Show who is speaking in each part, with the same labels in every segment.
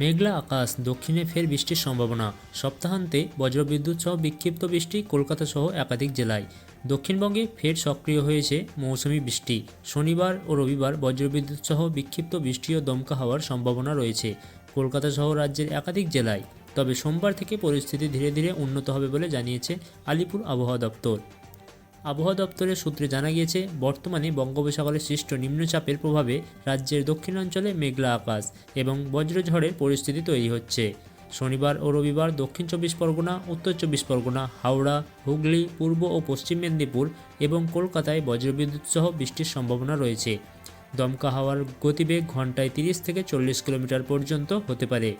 Speaker 1: মেঘলা আকাশ, দক্ষিণে ফের বৃষ্টির সম্ভাবনা। সপ্তাহান্তে বজ্রবিদ্যুৎ সহ বিক্ষিপ্ত বৃষ্টি কলকাতা সহ একাধিক জেলায়। দক্ষিণবঙ্গে ফের সক্রিয় হয়েছে মৌসুমি বৃষ্টি। শনিবার ও রবিবার বজ্রবিদ্যুৎ সহ বিক্ষিপ্ত বৃষ্টি ও দমকা হওয়ার সম্ভাবনা রয়েছে। কলকাতা সহ রাজ্যের একাধিক জেলায়। তবে সোমবার থেকে পরিস্থিতি ধীরে ধীরে উন্নত হবে বলে জানিয়েছে আলিপুর আবহাওয়া দপ্তর। আবহাওয়া দপ্তরের সূত্রে জানা গিয়েছে, বর্তমানে বঙ্গোপসাগরে সৃষ্ট নিম্নচাপের প্রভাবে রাজ্যের দক্ষিণাঞ্চলে মেঘলা আকাশ এবং বজ্রঝড়ের পরিস্থিতি তৈরি হচ্ছে। শনিবার ও রবিবার দক্ষিণ চব্বিশ পরগনা, উত্তর চব্বিশ পরগনা, হাওড়া, হুগলি, পূর্ব ও পশ্চিম মেদিনীপুর এবং কলকাতায় বজ্রবিদ্যুৎ সহ বৃষ্টির সম্ভাবনা রয়েছে। দমকা হাওয়ার গতিবেগ ঘন্টায় তিরিশ থেকে চল্লিশ কিলোমিটার পর্যন্ত হতে পারে।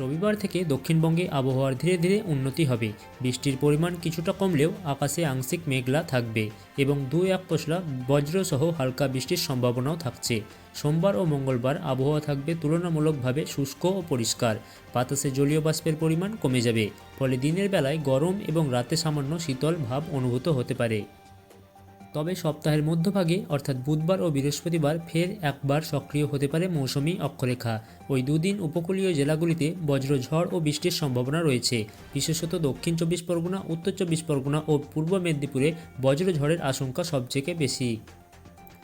Speaker 1: রবিবার থেকে দক্ষিণবঙ্গে আবহাওয়ার ধীরে ধীরে উন্নতি হবে। বৃষ্টির পরিমাণ কিছুটা কমলেও আকাশে আংশিক মেঘলা থাকবে এবং দুই এক পশলা বজ্রসহ হালকা বৃষ্টির সম্ভাবনাও থাকছে। সোমবার ও মঙ্গলবার আবহাওয়া থাকবে তুলনামূলকভাবে শুষ্ক ও পরিষ্কার। বাতাসে জলীয় বাষ্পের পরিমাণ কমে যাবে, ফলে দিনের বেলায় গরম এবং রাতে সামান্য শীতল ভাব অনুভূত হতে পারে। তবে সপ্তাহের মধ্যভাগে, অর্থাৎ বুধবার ও বৃহস্পতিবার, ফের একবার সক্রিয় হতে পারে মৌসুমি অক্ষরেখা। ওই দুদিন উপকূলীয় জেলাগুলিতে বজ্রঝড় ও বৃষ্টির সম্ভাবনা রয়েছে। বিশেষত দক্ষিণ চব্বিশ পরগনা, উত্তর চব্বিশ পরগনা ও পূর্ব মেদিনীপুরে বজ্রঝড়ের আশঙ্কা সবচেয়ে বেশি।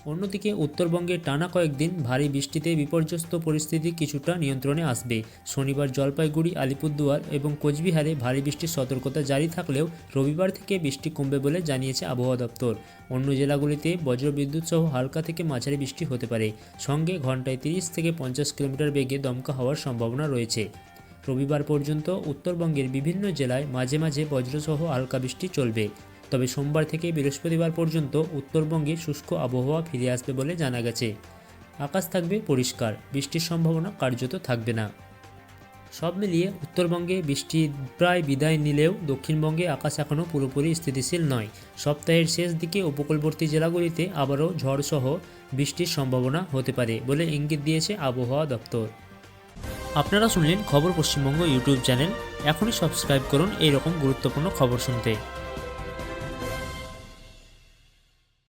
Speaker 1: অন্যদিকে উত্তরবঙ্গে টানা কয়েকদিন ভারী বৃষ্টিতে বিপর্যস্ত পরিস্থিতি কিছুটা নিয়ন্ত্রণে আসবে। শনিবার জলপাইগুড়ি, আলিপুরদুয়ার এবং কোচবিহারে ভারী বৃষ্টির সতর্কতা জারি থাকলেও রবিবার থেকে বৃষ্টি কমবে বলে জানিয়েছে আবহাওয়া দপ্তর। অন্য জেলাগুলিতে বজ্রবিদ্যুৎ সহ হালকা থেকে মাঝারি বৃষ্টি হতে পারে। সঙ্গে ঘন্টায় তিরিশ থেকে পঞ্চাশ কিলোমিটার বেগে দমকা হওয়ার সম্ভাবনা রয়েছে। রবিবার পর্যন্ত উত্তরবঙ্গের বিভিন্ন জেলায় মাঝে মাঝে বজ্রসহ হালকা বৃষ্টি চলবে। তবে সোমবার থেকে বৃহস্পতিবার পর্যন্ত উত্তরবঙ্গে শুষ্ক আবহাওয়া ফিরে আসবে বলে জানা গেছে। আকাশ থাকবে পরিষ্কার, বৃষ্টির সম্ভাবনা কার্যত থাকবে না। সব মিলিয়ে উত্তরবঙ্গে বৃষ্টি প্রায় বিদায় নিলেও দক্ষিণবঙ্গে আকাশ এখনও পুরোপুরি স্থিতিশীল নয়। সপ্তাহের শেষ দিকে উপকূলবর্তী জেলাগুলিতে আবারও ঝড়সহ বৃষ্টির সম্ভাবনা হতে পারে বলে ইঙ্গিত দিয়েছে আবহাওয়া দপ্তর। আপনারা শুনলেন খবর পশ্চিমবঙ্গ ইউটিউব চ্যানেল। এখনই সাবস্ক্রাইব করুন এই রকম গুরুত্বপূর্ণ খবর শুনতে।